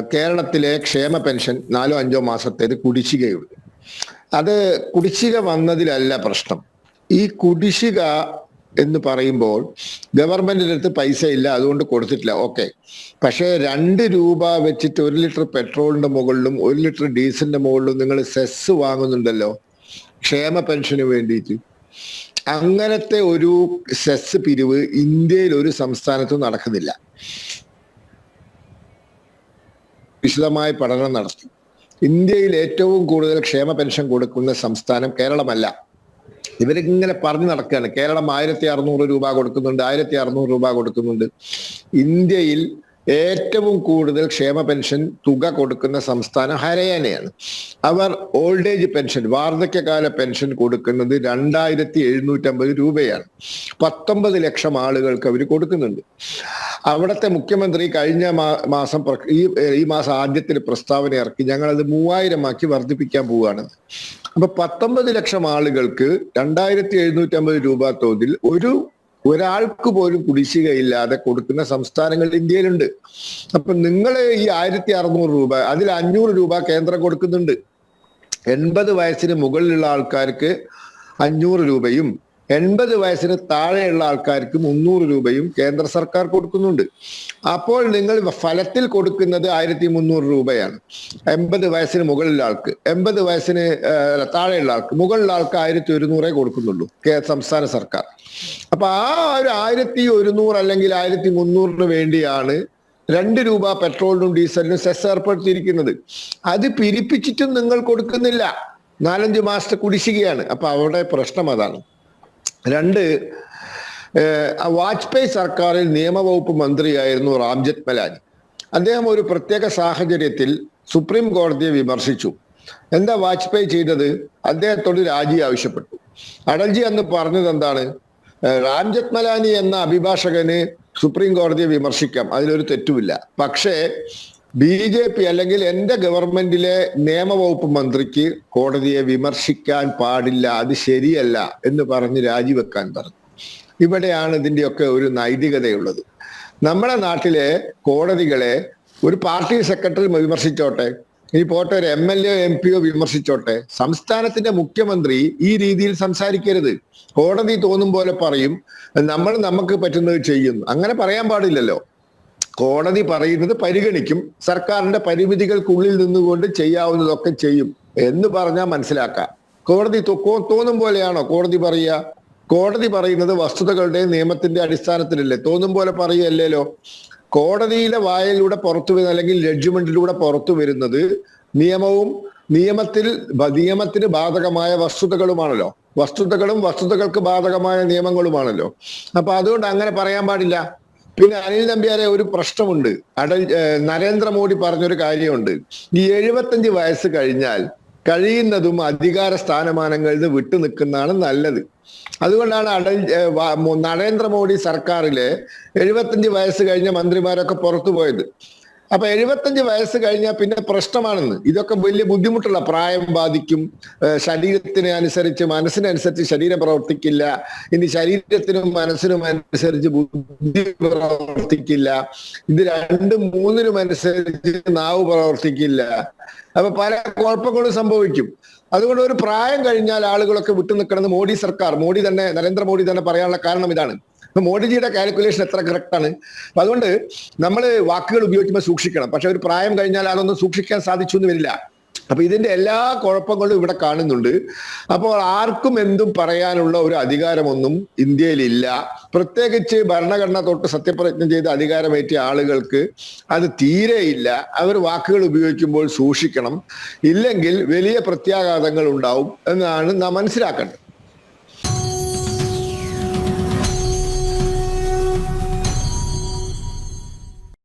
കേരളത്തിലെ ക്ഷേമ പെൻഷൻ നാലോ അഞ്ചോ മാസത്തേത് കുടിശ്ശികയുണ്ട്. അത് കുടിശ്ശിക വന്നതിലല്ല പ്രശ്നം. ഈ കുടിശ്ശിക എന്ന് പറയുമ്പോൾ ഗവൺമെന്റിന്റെ അടുത്ത് പൈസ ഇല്ല അതുകൊണ്ട് കൊടുത്തിട്ടില്ല. ഓക്കെ. പക്ഷേ രണ്ട് രൂപ വെച്ചിട്ട് ഒരു ലിറ്റർ പെട്രോളിന്റെ മുകളിലും ഒരു ലിറ്റർ ഡീസലിന്റെ മുകളിലും നിങ്ങൾ സെസ് വാങ്ങുന്നുണ്ടല്ലോ ക്ഷേമ പെൻഷന് വേണ്ടിയിട്ട്. അങ്ങനത്തെ ഒരു സെസ് പിരിവ് ഇന്ത്യയിൽ ഒരു സംസ്ഥാനത്തും നടക്കുന്നില്ല. വിശദമായ പഠനം നടത്തി. ഇന്ത്യയിൽ ഏറ്റവും കൂടുതൽ ക്ഷേമ പെൻഷൻ കൊടുക്കുന്ന സംസ്ഥാനം കേരളമല്ല. ഇവരിങ്ങനെ പറഞ്ഞു നടക്കുകയാണ് കേരളം ആയിരത്തി അറുന്നൂറ് രൂപ കൊടുക്കുന്നുണ്ട് ആയിരത്തി അറുന്നൂറ് രൂപ കൊടുക്കുന്നുണ്ട്. ഇന്ത്യയിൽ ഏറ്റവും കൂടുതൽ ക്ഷേമ പെൻഷൻ തുക കൊടുക്കുന്ന സംസ്ഥാനം ഹരിയാനയാണ്. അവർ ഓൾഡ് ഏജ് പെൻഷൻ വാർദ്ധക്യകാല പെൻഷൻ കൊടുക്കുന്നത് രണ്ടായിരത്തി എഴുന്നൂറ്റമ്പത് രൂപയാണ്. പത്തൊമ്പത് ലക്ഷം ആളുകൾക്ക് അവർ കൊടുക്കുന്നുണ്ട്. അവിടുത്തെ മുഖ്യമന്ത്രി കഴിഞ്ഞ മാസം ഈ ഈ മാസം ആദ്യത്തിൽ പ്രസ്താവന ഇറക്കി അത് മൂവായിരം ആക്കി വർദ്ധിപ്പിക്കാൻ പോവുകയാണ് അപ്പൊ പത്തൊമ്പത് ലക്ഷം ആളുകൾക്ക് രണ്ടായിരത്തി എഴുന്നൂറ്റമ്പത് രൂപ തോതിൽ ഒരു ഒരാൾക്ക് പോലും കുടിശ്ശികയില്ലാതെ കൊടുക്കുന്ന സംസ്ഥാനങ്ങൾ ഇന്ത്യയിലുണ്ട്. അപ്പൊ നിങ്ങൾ ഈ ആയിരത്തി അറുന്നൂറ് രൂപ അതിൽ അഞ്ഞൂറ് രൂപ കേന്ദ്രം കൊടുക്കുന്നുണ്ട്. എൺപത് വയസ്സിന് മുകളിലുള്ള ആൾക്കാർക്ക് അഞ്ഞൂറ് രൂപയും എൺപത് വയസ്സിന് താഴെയുള്ള ആൾക്കാർക്ക് മുന്നൂറ് രൂപയും കേന്ദ്ര സർക്കാർ കൊടുക്കുന്നുണ്ട്. അപ്പോൾ നിങ്ങൾ ഫലത്തിൽ കൊടുക്കുന്നത് ആയിരത്തി മുന്നൂറ് രൂപയാണ്. എൺപത് വയസ്സിന് മുകളിലുള്ള ആൾക്ക് എൺപത് വയസ്സിന് താഴെയുള്ള ആൾക്ക് മുകളിലുള്ള ആൾക്ക് ആയിരത്തി ഒരുന്നൂറേ കൊടുക്കുന്നുള്ളൂ സംസ്ഥാന സർക്കാർ. അപ്പൊ ആ ഒരു ആയിരത്തി ഒരുന്നൂറ് അല്ലെങ്കിൽ ആയിരത്തി മുന്നൂറിന് വേണ്ടിയാണ് രണ്ട് രൂപ പെട്രോളിനും ഡീസലിനും സെസ് ഏർപ്പെടുത്തിയിരിക്കുന്നത്. അത് പിരിപ്പിച്ചിട്ടും നിങ്ങൾ കൊടുക്കുന്നില്ല. നാലഞ്ച് മാസത്തെ കുടിശ്ശികയാണ്. അപ്പൊ അവിടെ പ്രശ്നം അതാണ്. രണ്ട് വാജ്പേയി സർക്കാരിൽ നിയമവകുപ്പ് മന്ത്രിയായിരുന്നു റാംജത്ത് മലാനി. അദ്ദേഹം ഒരു പ്രത്യേക സാഹചര്യത്തിൽ സുപ്രീം കോടതിയെ വിമർശിച്ചു. എന്താ വാജ്പേയി ചെയ്തത്? അദ്ദേഹത്തോട് രാജി ആവശ്യപ്പെട്ടു. അടൽജി അന്ന് പറഞ്ഞത് എന്താണ്? റാംജത്ത് മലാനി എന്ന അഭിഭാഷകന് സുപ്രീം കോടതിയെ വിമർശിക്കാം. അതിലൊരു തെറ്റുമില്ല. പക്ഷേ ബി ജെ പി അല്ലെങ്കിൽ എന്റെ ഗവൺമെന്റിലെ നിയമവകുപ്പ് മന്ത്രിക്ക് കോടതിയെ വിമർശിക്കാൻ പാടില്ല അത് ശരിയല്ല എന്ന് പറഞ്ഞ് രാജിവെക്കാൻ പറഞ്ഞു. ഇവിടെയാണ് ഇതിന്റെയൊക്കെ ഒരു നൈതികതയുള്ളത്. നമ്മുടെ നാട്ടിലെ കോടതികളെ ഒരു പാർട്ടി സെക്രട്ടറി വിമർശിച്ചോട്ടെ ഇനി പോട്ടെ ഒരു M L A M P O വിമർശിച്ചോട്ടെ സംസ്ഥാനത്തിന്റെ മുഖ്യമന്ത്രി ഈ രീതിയിൽ സംസാരിക്കരുത്. കോടതി തോന്നും പോലെ പറയും നമ്മൾ നമുക്ക് പറ്റുന്നത് ചെയ്യും അങ്ങനെ പറയാൻ പാടില്ലല്ലോ. കോടതി പറയുന്നത് പരിഗണിക്കും. സർക്കാരിന്റെ പരിമിതികൾക്കുള്ളിൽ നിന്നുകൊണ്ട് ചെയ്യാവുന്നതൊക്കെ ചെയ്യും എന്ന് പറഞ്ഞാൽ മനസ്സിലാക്കാം. കോടതി തോന്നും പോലെയാണോ കോടതി പറയുക? കോടതി പറയുന്നത് വസ്തുതകളുടെ നിയമത്തിന്റെ അടിസ്ഥാനത്തിലല്ലേ? തോന്നും പോലെ പറയുകയല്ലേലോ? കോടതിയിലെ വായയിലൂടെ പുറത്തു വരുന്ന അല്ലെങ്കിൽ ജഡ്ജ്മെന്റിലൂടെ പുറത്തു വരുന്നത് നിയമവും നിയമത്തിൽ നിയമത്തിന് ബാധകമായ വസ്തുതകളുമാണല്ലോ. വസ്തുതകളും വസ്തുതകൾക്ക് ബാധകമായ നിയമങ്ങളുമാണല്ലോ. അപ്പൊ അതുകൊണ്ട് അങ്ങനെ പറയാൻ പാടില്ല. പിന്നെ അനിൽ നമ്പ്യാരെ ഒരു പ്രശ്നമുണ്ട്. അടൽ നരേന്ദ്രമോദി പറഞ്ഞൊരു കാര്യമുണ്ട്. ഈ എഴുപത്തഞ്ച് വയസ്സ് കഴിഞ്ഞാൽ കഴിയുന്നതും അധികാര സ്ഥാനമാനങ്ങളിൽ നിന്ന് വിട്ടു നിൽക്കുന്നതാണ് നല്ലത്. അതുകൊണ്ടാണ് അടൽ നരേന്ദ്രമോദി സർക്കാരിലെ എഴുപത്തഞ്ച് വയസ്സ് കഴിഞ്ഞ മന്ത്രിമാരൊക്കെ പുറത്തു പോയത്. അപ്പൊ എഴുപത്തഞ്ച് വയസ്സ് കഴിഞ്ഞാൽ പിന്നെ പ്രശ്നമാണെന്ന്. ഇതൊക്കെ വലിയ ബുദ്ധിമുട്ടുള്ള പ്രായം ബാധിക്കും. ശരീരത്തിന് അനുസരിച്ച് മനസ്സിനനുസരിച്ച് ശരീരം പ്രവർത്തിക്കില്ല. ഇനി ശരീരത്തിനും മനസ്സിനും അനുസരിച്ച് ബുദ്ധി പ്രവർത്തിക്കില്ല. ഇത് രണ്ടും മൂന്നിനും അനുസരിച്ച് നാവ് പ്രവർത്തിക്കില്ല. അപ്പൊ പല കുഴപ്പങ്ങളും സംഭവിക്കും. അതുകൊണ്ട് ഒരു പ്രായം കഴിഞ്ഞാൽ ആളുകളൊക്കെ വിട്ടു നിൽക്കണമെന്ന് മോഡി സർക്കാർ മോഡി തന്നെ നരേന്ദ്രമോദി തന്നെ പറയാനുള്ള കാരണം ഇതാണ്. മോഡിജിയുടെ കാൽക്കുലേഷൻ എത്ര കറക്റ്റാണ് അപ്പൊ അതുകൊണ്ട് നമ്മൾ വാക്കുകൾ ഉപയോഗിക്കുമ്പോൾ സൂക്ഷിക്കണം. പക്ഷെ ഒരു പ്രായം കഴിഞ്ഞാൽ അതൊന്നും സൂക്ഷിക്കാൻ സാധിച്ചു എന്ന് വരില്ല. അപ്പൊ ഇതിന്റെ എല്ലാ കുഴപ്പങ്ങളും ഇവിടെ കാണുന്നുണ്ട്. അപ്പോൾ ആർക്കും എന്തും പറയാനുള്ള ഒരു അധികാരമൊന്നും ഇന്ത്യയിലില്ല. പ്രത്യേകിച്ച് ഭരണഘടന തൊട്ട് സത്യപ്രതിജ്ഞ ചെയ്ത് അധികാരമേറ്റിയ ആളുകൾക്ക് അത് തീരെയില്ല. അവർ വാക്കുകൾ ഉപയോഗിക്കുമ്പോൾ സൂക്ഷിക്കണം. ഇല്ലെങ്കിൽ വലിയ പ്രത്യാഘാതങ്ങൾ ഉണ്ടാവും എന്നാണ് നാം മനസ്സിലാക്കേണ്ടത്.